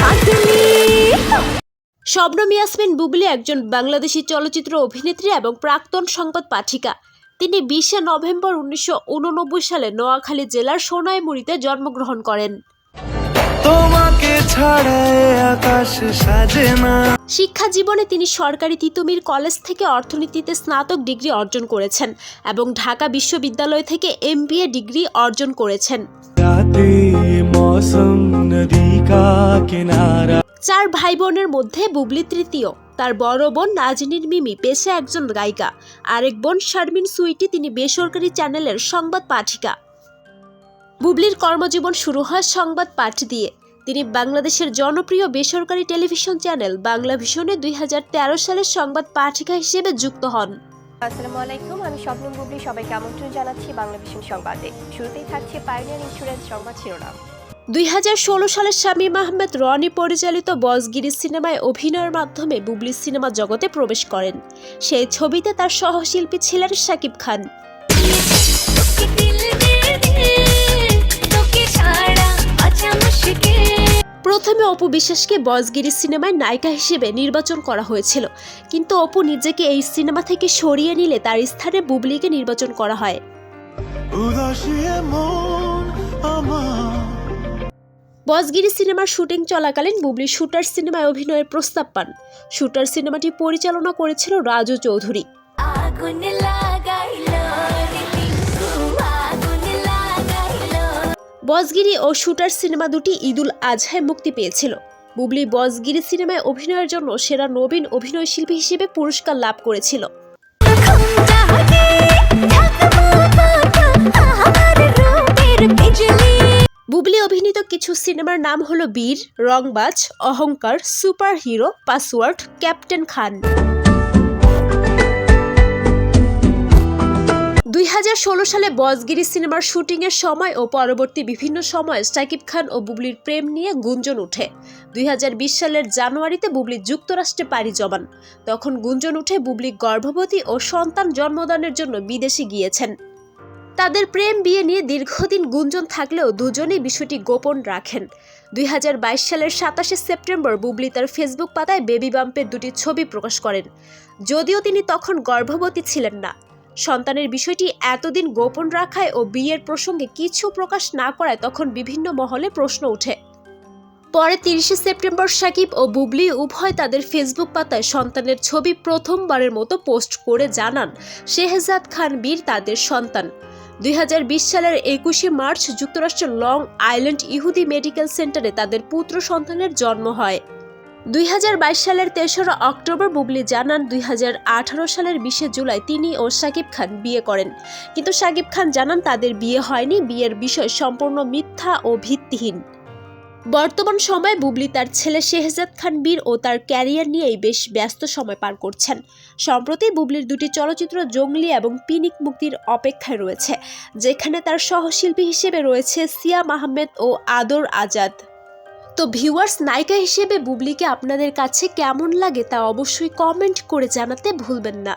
পাগলি। শবনম ইয়াসমিন বুবলি একজন বাংলাদেশি চলচ্চিত্র অভিনেত্রী এবং প্রাক্তন সংবাদ পাঠিকা। তিনি বিশে নভেম্বর উনিশশো উননব্বই সালে নোয়াখালী জেলার সোনাইমুড়িতে জন্মগ্রহণ করেন। তোমাকে ছাড়া আকাশ সাজে না। শিক্ষা জীবনে তিনি সরকারি তিতুমির কলেজ থেকে অর্থনীতিতে স্নাতক ডিগ্রি অর্জন করেছেন এবং ঢাকা বিশ্ববিদ্যালয় থেকে এমবিএ ডিগ্রি অর্জন করেছেন। চার ভাই বোনের মধ্যে বুবলি তৃতীয় তার বড় বোন নাজনীর মিমি পেশা একজন গায়িকা। আরেক বোন শারমিন সুইটি তিনি বেসরকারি চ্যানেলের সংবাদ পাঠিকা। বুবলির কর্মজীবন শুরু হয় সংবাদ পাঠ দিয়ে। তিনি বাংলাদেশের জনপ্রিয় বেসরকারি টেলিভিশন চ্যানেল বাংলা ভিশনে দুই হাজার তেরো সালের সংবাদ পাঠিকা হিসেবে যুক্ত হন। আসসালামু আলাইকুম আমি স্বপ্ন বুবলি সবাইকে আমন্ত্রণ জানাচ্ছি বাংলা ভিশন সংবাদে। শুরুতেই থাকছে পাইনিয়ার ইন্স্যুরেন্স সংবাদ শিরোনাম। দুই সালে শামীম আহমেদ রনি পরিচালিত বসগিরি সিনেমায় অভিনয়ের মাধ্যমে বুবলি সিনেমা জগতে প্রবেশ করেন। সেই ছবিতে তার সহশিল্পী ছিলেন শাকিব খান। প্রথমে অপু বিশ্বাসকে বসগিরি সিনেমায় নায়িকা হিসেবে নির্বাচন করা হয়েছিল। কিন্তু অপু নিজেকে এই সিনেমা থেকে সরিয়ে নিলে তার স্থানে বুবলিকে নির্বাচন করা হয়। বসগিরি সিনেমার শুটিং চলাকালীন বুবলি শুটার সিনেমায় অভিনয়ের প্রস্তাব পান। শুটার সিনেমাটি পরিচালনা করেছিল রাজু চৌধুরী। আগুন বসগিরি ও শুটার সিনেমা দুটি ঈদুল আজহায় মুক্তি পেয়েছিল। বুবলি বসগিরি সিনেমায় অভিনয়ের জন্য সেরা নবীন অভিনয়শিল্পী হিসেবে পুরস্কার লাভ করেছিল। বুবলি অভিনীত কিছু সিনেমার নাম হলো বীর, রংবাজ, অহংকার super hero password, captain Khan. ষোলো সালে বসগিরি সিনেমার শুটিংয়ের সময় ও পরবর্তী বিভিন্ন সময়ে সাকিব খান ও বুবলির প্রেম নিয়ে গুঞ্জন ওঠে। দুই সালের জানুয়ারিতে বুবলি যুক্তরাষ্ট্রে পাড়ি জমান। তখন গুঞ্জন উঠে বুবলি গর্ভবতী ও সন্তান জন্মদানের জন্য বিদেশে গিয়েছেন। তাদের প্রেম বিয়ে নিয়ে দীর্ঘদিন গুঞ্জন থাকলেও দুজনেই বিষয়টি গোপন রাখেন। দুই হাজার বাইশ সালের সাতাশে সেপ্টেম্বর বুবলি তার ফেসবুক পাতায় বেবি বাম্পের দুটি ছবি প্রকাশ করেন। যদিও তিনি তখন গর্ভবতী ছিলেন না। সন্তানের বিষয়টি এতদিন গোপন রাখায় ও বিয়ের প্রসঙ্গে কিছু প্রকাশ না করায় তখন বিভিন্ন মহলে প্রশ্ন ওঠে। পরে তিরিশে সেপ্টেম্বর সাকিব ও বুবলি উভয় তাদের ফেসবুক পাতায় সন্তানের ছবি প্রথমবারের মতো পোস্ট করে জানান, শেহজাদ খান বীর তাদের সন্তান। দুই হাজার বিশ সালের একুশে মার্চ যুক্তরাষ্ট্রের লং আইল্যান্ড ইহুদি মেডিকেল সেন্টারে তাদের পুত্র সন্তানের জন্ম হয়। দুই হাজার বাইশ সালের তেসরা অক্টোবর বুবলি জানান, দুই হাজার আঠারো সালের বিশে জুলাই তিনি ও সাকিব খান বিয়ে করেন। কিন্তু সাকিব খান জানান, তাদের বিয়ে হয়নি, বিয়ের বিষয় সম্পূর্ণ মিথ্যা ও ভিত্তিহীন। বর্তমান সময়ে বুবলি তার ছেলে শেহজাদ খান বীর ও তার ক্যারিয়ার নিয়েই বেশ ব্যস্ত সময় পার করছেন। সম্প্রতি বুবলির দুটি চলচ্চিত্র জঙ্গলি এবং পিনিক মুক্তির অপেক্ষায় রয়েছে, যেখানে তার সহশিল্পী হিসেবে রয়েছে সিয়া মাহমেদ ও আদর আজাদ। তো ভিউয়ার্স নায়িকা হিসেবে বুবলিকে আপনাদের কাছে কেমন লাগে তা অবশ্যই কমেন্ট করে জানাতে ভুলবেন না।